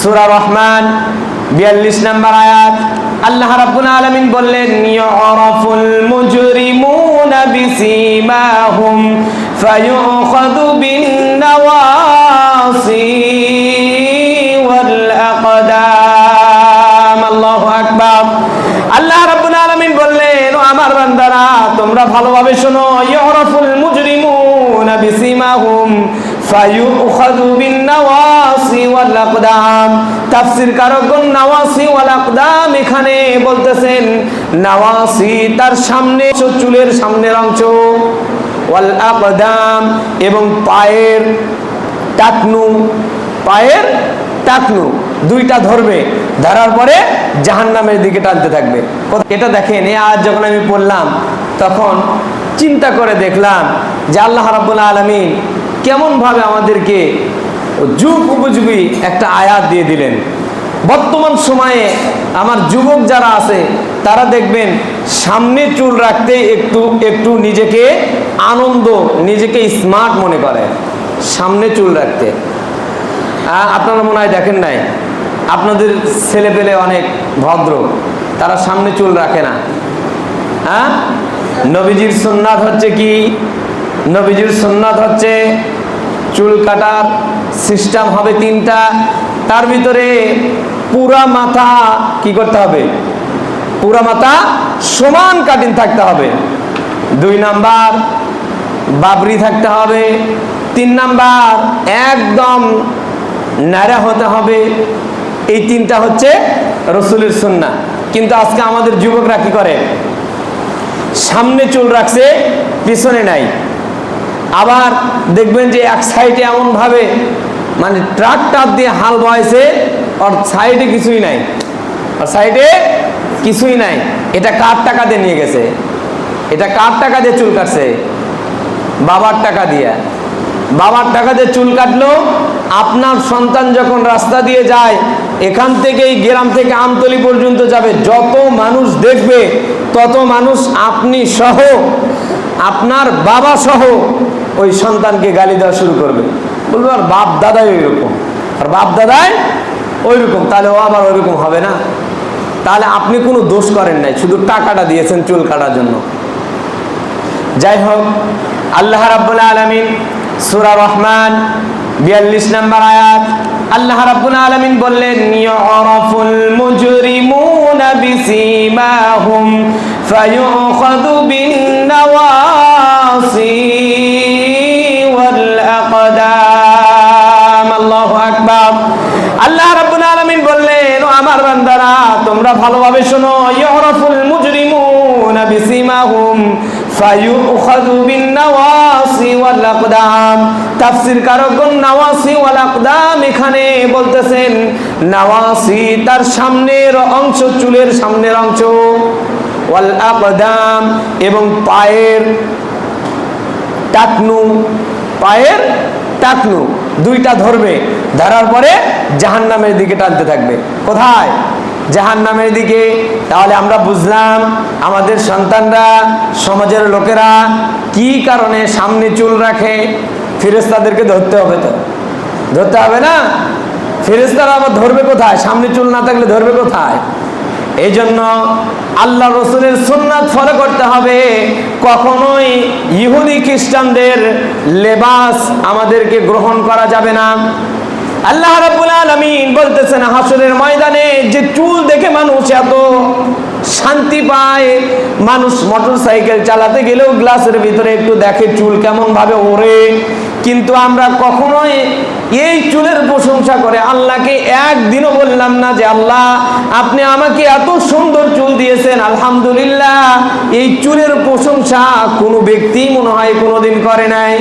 সূরা রহমান 42 নম্বর আয়াত। আল্লাহ রাব্বুল আলামিন বললেন ইউরাফুল মুজরিমুনা বিসীমাহুম ফায়ুখাযু বিন নাওয়াসি ওয়াল আকদাম আল্লাহু আকবার। আল্লাহ রাব্বুল আলামিন বললেন আমার বান্দারা, তোমরা ভালোভাবে শোনো ইউরাফুল মুজরিমুনা বিসীমাহুম ফায়ুখাযু বিন নাওয়াসি সামনে অংশ ওয়াল এবং পায়ের টাকনু পায়ের টাকনু দুইটা ধরবে। ধরার পরে জাহান্নামের দিকে টানতে থাকবে। এটা দেখেন, এই আজ যখন আমি পড়লাম, তখন চিন্তা করে দেখলাম যে আল্লাহ রাব্বুল আলমিন কেমনভাবে আমাদেরকে যুগ উপযোগী একটা আয়াত দিয়ে দিলেন। বর্তমান সময়ে আমার যুবক যারা আছে, তারা দেখবেন সামনে চুল রাখতে একটু একটু নিজেকে আনন্দ, নিজেকে স্মার্ট মনে করে। সামনে চুল রাখতে। আপনারা মনে হয় দেখেন নাই? আপনাদের ছেলে পেলে অনেক ভদ্র, তারা সামনে চুল রাখে না। হ্যাঁ নবীজির সুন্নাত হচ্ছে কি? নবীজির সুন্নাত হচ্ছে চুল কাটার সিস্টেম হবে তিনটা। তার ভিতরে পুরা মাথা কি করতে হবে? পুরা মাথা সমান কাটিং থাকতে হবে। দুই নাম্বার বাবরি থাকতে হবে। তিন নাম্বার একদম ন্যাড়া হতে হবে। এই তিনটা হচ্ছে রসুলের সুন্না। কিন্তু আজকে আমাদের যুবকরা কি করে? সামনে চুল রাখছে, পিছনে নাই। আবার দেখবেন যে এক সাইডে এমনভাবে মানে ট্রাক্টর দিয়ে হাল বয়েছে আর সাইডে কিছুই নাই। আর সাইডে কিছুই নাই। এটা কার টাকা দিয়ে নিয়ে গেছে? এটা কার টাকা দিয়ে চুল কাটছে? বাবার টাকা দিয়ে। বাবার টাকা দিয়ে চুল কাটলো, আপনার সন্তান যখন রাস্তা দিয়ে যায়, এখান থেকে এই গ্রাম থেকে আমতলি পর্যন্ত যাবে। যত মানুষ দেখবে, তত মানুষ আপনি সহ, আপনার বাবা সহ ওই সন্তানকে গালি দেওয়া শুরু করবে। বলবে, আর বাপ দাদাই ওই রকম আর বাপ দাদাই ওই রকম তাহলে ও আবার ওই রকম হবে না? তাহলে আপনি কোনো দোষ করেন নাই, শুধু টাকাটা দিয়েছেন চুল কাটার জন্য। যাই হোক, আল্লাহ রাব্বুল আলামিন সূরা রহমান 42 নম্বর আয়াত, আল্লাহ রাব্বুল আলামিন বললেন ফায়ুখাযু বিন তোমরা ভালোভাবে শোনো ইউরাফুল মুজরিমুনা বিসীমাহুম ফায়ুখাযু বিন নাওয়াসি ওয়াল আকদাম তাফসীর কারকগণ নাওয়াসি ওয়াল আকদাম এখানে বলতেছেন, নাওয়াসি তার সামনের অংশ, চুলের সামনের অংশ। ওয়াল আকদাম এবং পায়ের টাকনু পায়ের টাকনু দুইটা ধরবে, ধরার পরে জাহান্নামের দিকে টানতে থাকবে। কোথায়? জাহান্নামের দিকে। তাহলে আমরা বুঝলাম আমাদের সন্তানরা, সমাজের লোকেরা কি কারণে সামনে চুল রাখে? ফেরেস্তাদেরকে ধরতে হবে তো। ধরতে হবে না? ফেরেস্তারা আবার ধরবে কোথায়? সামনে চুল না থাকলে ধরবে কোথায়? এই জন্য আল্লাহ রসুলের সুন্নাত ফলো করতে হবে। কখনোই ইহুদি খ্রিস্টানদের লেবাস আমাদেরকে গ্রহণ করা যাবে না। আল্লাহ রাব্বুল আলামিন বলতেছেন হাসরের ময়দানে যে চুল দেখে মানুষ এত শান্তি পায়, মানুষ মোটর সাইকেল চালাতে গেলেও গ্লাসের ভিতরে একটু দেখে চুল কেমন ভাবে ওড়ে। কিন্তু আমরা কখনোই এই চুলের প্রশংসা করে আল্লাহকে একদিনও বললাম না যে, আল্লাহ, আপনি আমাকে এত সুন্দর চুল দিয়েছেন, আলহামদুলিল্লাহ। এই চুলের প্রশংসা কোনো ব্যক্তি মনে হয় কোনোদিন করে নাই।